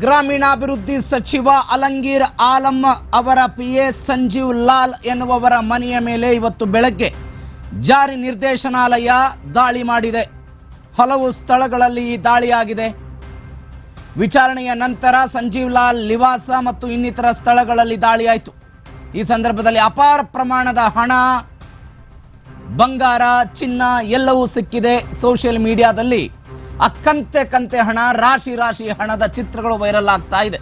ಗ್ರಾಮೀಣಾಭಿವೃದ್ಧಿ ಸಚಿವ ಅಲಂಗೀರ್ ಆಲಂ ಅವರ ಪಿ ಎ ಸಂಜೀವ್ ಲಾಲ್ ಎನ್ನುವವರ ಮನೆಯ ಮೇಲೆ ಇವತ್ತು ಬೆಳಗ್ಗೆ ಜಾರಿ ನಿರ್ದೇಶನಾಲಯ ದಾಳಿ ಮಾಡಿದೆ. ಹಲವು ಸ್ಥಳಗಳಲ್ಲಿ ಈ ದಾಳಿಯಾಗಿದೆ. ವಿಚಾರಣೆಯ ನಂತರ ಸಂಜೀವ್ ಲಾಲ್ ನಿವಾಸ ಮತ್ತು ಇನ್ನಿತರ ಸ್ಥಳಗಳಲ್ಲಿ ದಾಳಿಯಾಯಿತು. ಈ ಸಂದರ್ಭದಲ್ಲಿ ಅಪಾರ ಪ್ರಮಾಣದ ಹಣ, ಬಂಗಾರ, ಚಿನ್ನ ಎಲ್ಲವೂ ಸಿಕ್ಕಿದೆ. ಸೋಷಿಯಲ್ ಮೀಡಿಯಾದಲ್ಲಿ ಆ ಕಂತೆ ಹಣ, ರಾಶಿ ರಾಶಿ ಹಣದ ಚಿತ್ರಗಳು ವೈರಲ್ ಆಗ್ತಾ ಇದೆ.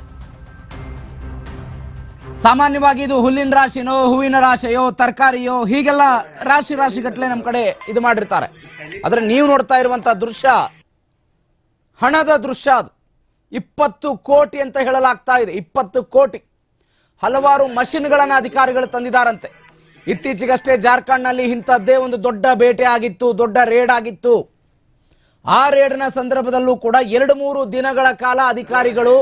ಸಾಮಾನ್ಯವಾಗಿ ಇದು ಹುಲ್ಲಿನ ರಾಶಿನೋ, ಹೂವಿನ ರಾಶಿಯೋ, ತರಕಾರಿಯೋ, ಹೀಗೆಲ್ಲ ರಾಶಿ ರಾಶಿ ಗಟ್ಟಲೆ ನಮ್ಮ ಕಡೆ ಇದು ಮಾಡಿರ್ತಾರೆ. ಆದರೆ ನೀವು ನೋಡ್ತಾ ಇರುವಂತ ದೃಶ್ಯ, ಹಣದ ದೃಶ್ಯ ಅದು. ಇಪ್ಪತ್ತು ಕೋಟಿ ಅಂತ ಹೇಳಲಾಗ್ತಾ ಇದೆ, ಇಪ್ಪತ್ತು ಕೋಟಿ. ಹಲವಾರು ಮಷಿನ್ಗಳನ್ನು ಅಧಿಕಾರಿಗಳು ತಂದಿದ್ದಾರಂತೆ ಇತ್ತೀಚೆಗಷ್ಟೇ ಜಾರ್ಖಂಡ್ನಲ್ಲಿ ಇಂಥದ್ದೇ ಒಂದು ದೊಡ್ಡ ಬೇಟೆ ಆಗಿತ್ತು, ದೊಡ್ಡ ರೇಡ್ ಆಗಿತ್ತು. ಆ ರೇಡ್ನ ಸಂದರ್ಭದಲ್ಲೂ ಕೂಡ ಎರಡು ಮೂರು ದಿನಗಳ ಕಾಲ ಅಧಿಕಾರಿಗಳು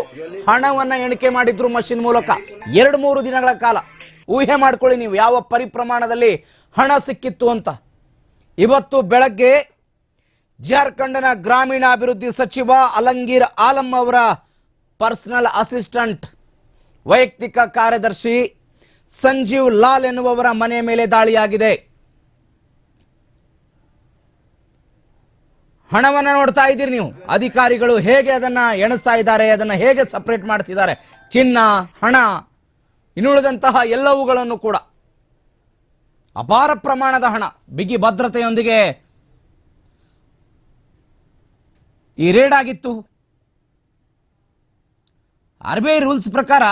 ಹಣವನ್ನ ಎಣಿಕೆ ಮಾಡಿದ್ರು ಮಷಿನ್ ಮೂಲಕ. ಎರಡು ಮೂರು ದಿನಗಳ ಕಾಲ. ಊಹೆ ಮಾಡ್ಕೊಳ್ಳಿ ನೀವು ಯಾವ ಪರಿಪ್ರಮಾಣದಲ್ಲಿ ಹಣ ಸಿಕ್ಕಿತ್ತು ಅಂತ. ಇವತ್ತು ಬೆಳಗ್ಗೆ ಜಾರ್ಖಂಡ್ನ ಗ್ರಾಮೀಣಾಭಿವೃದ್ಧಿ ಸಚಿವ ಅಲಂಗೀರ್ ಆಲಂ ಅವರ ಪರ್ಸನಲ್ ಅಸಿಸ್ಟೆಂಟ್, ವೈಯಕ್ತಿಕ ಕಾರ್ಯದರ್ಶಿ ಸಂಜೀವ್ ಲಾಲ್ ಎನ್ನುವವರ ಮನೆ ಮೇಲೆ ದಾಳಿಯಾಗಿದೆ. ಹಣವನ್ನ ನೋಡ್ತಾ ಇದ್ದೀರಿ ನೀವು. ಅಧಿಕಾರಿಗಳು ಹೇಗೆ ಅದನ್ನ ಎಣಿಸ್ತಾ ಇದ್ದಾರೆ, ಅದನ್ನ ಹೇಗೆ ಸಪರೇಟ್ ಮಾಡ್ತಿದ್ದಾರೆ? ಚಿನ್ನ, ಹಣ, ಇನ್ನುಳಿದಂತಹ ಎಲ್ಲವುಗಳನ್ನು ಕೂಡ. ಅಪಾರ ಪ್ರಮಾಣದ ಹಣ, ಬಿಗಿ ಭದ್ರತೆಯೊಂದಿಗೆ. ಈ ರೇಡ್ ಆಗಿತ್ತು. ಆರ್ ಬಿ ಐ ರೂಲ್ಸ್ ಪ್ರಕಾರ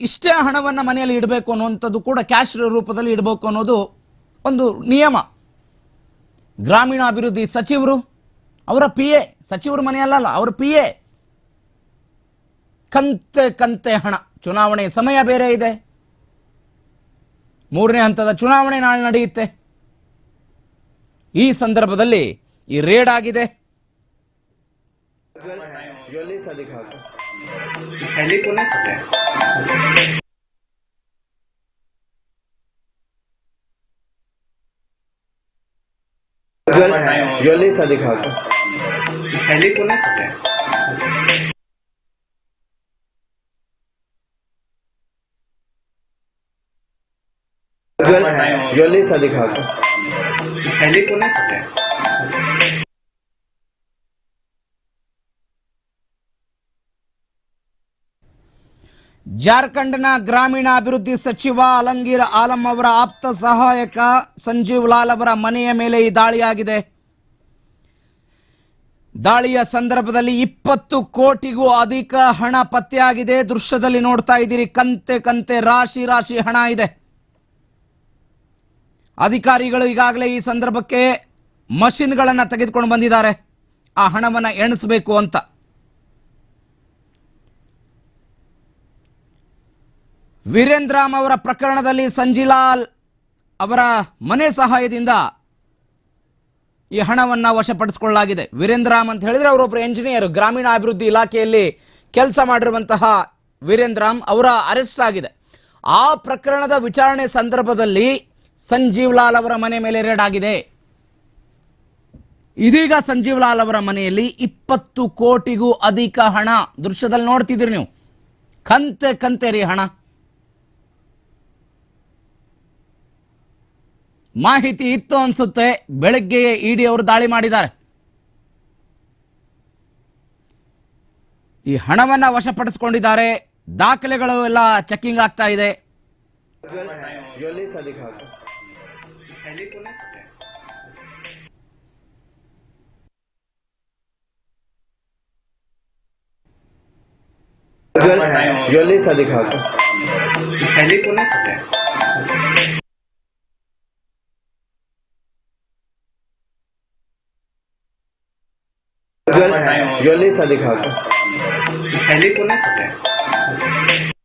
ಇಷ್ಟೇ ಹಣವನ್ನು ಮನೆಯಲ್ಲಿ ಇಡಬೇಕು ಅನ್ನುವಂಥದ್ದು ಕೂಡ ಕ್ಯಾಶ್ ರೂಪದಲ್ಲಿ ಇಡಬೇಕು ಅನ್ನೋದು ಒಂದು ನಿಯಮ. ಗ್ರಾಮೀಣಾಭಿವೃದ್ಧಿ ಸಚಿವರು ಅವರ ಪಿ ಎ ಸಚಿವರ ಮನೆಯಲ್ಲ ಅವರ ಪಿ ಎ ಕಂತೆ ಕಂತೆ ಹಣ ಚುನಾವಣೆ ಸಮಯ ಬೇರೆ ಇದೆ ಮೂರನೇ ಹಂತದ ಚುನಾವಣೆ ನಾಳೆ ನಡೆಯುತ್ತೆ ಈ ಸಂದರ್ಭದಲ್ಲಿ ಈ ರೇಡ್ ಆಗಿದೆ ज्वेलरी था दिखा के थैली को नहीं पकड़े ज्वेलरी था दिखा के थैली को नहीं पकड़े ज्वेलरी था दिखा के थैली को नहीं पकड़े ಜಾರ್ಖಂಡ್ನ ಗ್ರಾಮೀಣಾಭಿವೃದ್ಧಿ ಸಚಿವ ಅಲಂಗೀರ್ ಆಲಂ ಅವರ ಆಪ್ತ ಸಹಾಯಕ ಸಂಜೀವ್ ಲಾಲ್ ಅವರ ಮನೆಯ ಮೇಲೆ ಈ ದಾಳಿಯಾಗಿದೆ ದಾಳಿಯ ಸಂದರ್ಭದಲ್ಲಿ ಇಪ್ಪತ್ತು ಕೋಟಿಗೂ ಅಧಿಕ ಹಣ ಪತ್ತೆಯಾಗಿದೆ. ದೃಶ್ಯದಲ್ಲಿ ನೋಡ್ತಾ ಇದ್ದೀರಿ, ಕಂತೆ ಕಂತೆ, ರಾಶಿ ರಾಶಿ ಹಣ ಇದೆ. ಅಧಿಕಾರಿಗಳು ಈಗಾಗಲೇ ಈ ಸಂದರ್ಭಕ್ಕೆ ಮಷಿನ್ಗಳನ್ನು ತೆಗೆದುಕೊಂಡು ಬಂದಿದ್ದಾರೆ. ಆ ಹಣವನ್ನು ಎಣಿಸಬೇಕು ಅಂತ. ವೀರೇಂದ್ರಾಮ್ ಅವರ ಪ್ರಕರಣದಲ್ಲಿ ಸಂಜಿಲಾಲ್ ಅವರ ಮನೆ ಸಹಾಯದಿಂದ ಈ ಹಣವನ್ನು ವಶಪಡಿಸಿಕೊಳ್ಳಲಾಗಿದೆ. ವೀರೇಂದ್ರಾಮ್ ಅಂತ ಹೇಳಿದ್ರೆ ಅವರೊಬ್ಬರು ಎಂಜಿನಿಯರ್ ಗ್ರಾಮೀಣ ಅಭಿವೃದ್ಧಿ ಇಲಾಖೆಯಲ್ಲಿ ಕೆಲಸ ಮಾಡಿರುವಂತಹ ವೀರೇಂದ್ರಾಮ್ ಅವರ ಅರೆಸ್ಟ್ ಆಗಿದೆ. ಆ ಪ್ರಕರಣದ ವಿಚಾರಣೆ ಸಂದರ್ಭದಲ್ಲಿ ಸಂಜೀವ್ ಲಾಲ್ ಅವರ ಮನೆ ಮೇಲೆ ರೇಡ್ ಆಗಿದೆ. ಇದೀಗ ಸಂಜೀವ್ ಲಾಲ್ ಅವರ ಮನೆಯಲ್ಲಿ ಇಪ್ಪತ್ತು ಕೋಟಿಗೂ ಅಧಿಕ ಹಣ. ದೃಶ್ಯದಲ್ಲಿ ನೋಡ್ತಿದ್ದೀರಿ ನೀವು. ಕಂತೆ ಕಂತೆ ರೀ ಹಣ. ಮಾಹಿತಿ ಇತ್ತು ಅನ್ಸುತ್ತೆ ಬೆಳಗ್ಗೆಯೇ ಇಡಿ ಅವರು ದಾಳಿ ಮಾಡಿದ್ದಾರೆ ಈ ಹಣವನ್ನ ವಶಪಡಿಸಿಕೊಂಡಿದ್ದಾರೆ ದಾಖಲೆಗಳು ಎಲ್ಲ ಚೆಕಿಂಗ್ ಆಗ್ತಾ ಇದೆ ज्वेलरी था दिखा के थैली को नहीं ज्वेलरी था दिखा थैली को